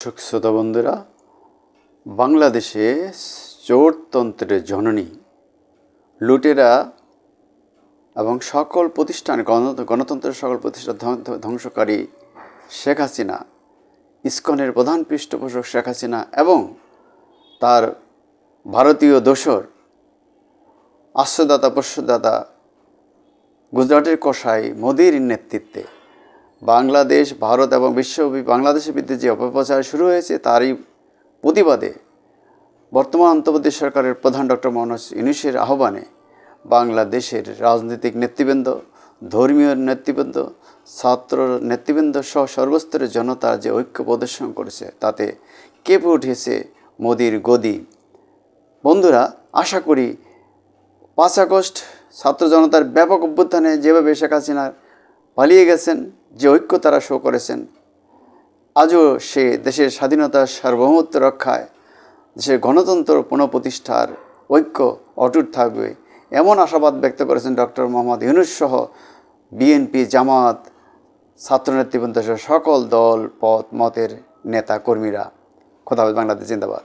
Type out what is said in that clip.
দর্শক শ্রোতা বন্ধুরা, বাংলাদেশে চোরতন্ত্রের জননী, লুটেরা এবং সকল প্রতিষ্ঠান গণতন্ত্রের সকল প্রতিষ্ঠান ধ্বংসকারী শেখ হাসিনা, ইস্কনের প্রধান পৃষ্ঠপোষক শেখ হাসিনা এবং তার ভারতীয় দোসর, আশ্রয়দাতা প্রশ্রয়দাতা গুজরাটের কষাই মোদির নেতৃত্বে বাংলাদেশ, ভারত এবং বিশ্বব্যাপী বাংলাদেশের বিরুদ্ধে যে অপপ্রচার শুরু হয়েছে, তারই প্রতিবাদে বর্তমান অন্তর্বর্তী সরকারের প্রধান ডক্টর মনোজ ইউনুসের আহ্বানে বাংলাদেশের রাজনৈতিক নেতৃবৃন্দ, ধর্মীয় নেতৃবৃন্দ, ছাত্র নেতৃবৃন্দ সহ সর্বস্তরের জনতা যে ঐক্য প্রদর্শন করেছে, তাতে কেঁপে উঠেছে মোদির গদি। বন্ধুরা, আশা করি পাঁচ আগস্ট ছাত্র জনতার ব্যাপক অভ্যুত্থানে যেভাবে শেখ হাসিনা পালিয়ে গেছেন যে ঐক্য তারা শো করেছেন। আজও সে দেশের স্বাধীনতার সার্বভৌমত্ব রক্ষায় দেশের গণতন্ত্র পুনঃপ্রতিষ্ঠার ঐক্য অটুট থাকবে এমন আশাবাদ ব্যক্ত করেছেন ডক্টর মোহাম্মদ ইউনুস সহ বিএনপি জামাত ছাত্র নেতৃবৃন্দ সহ সকল দল পথ মতের নেতা কর্মীরা। খোদা হাফেজ, বাংলাদেশ জিন্দাবাদ।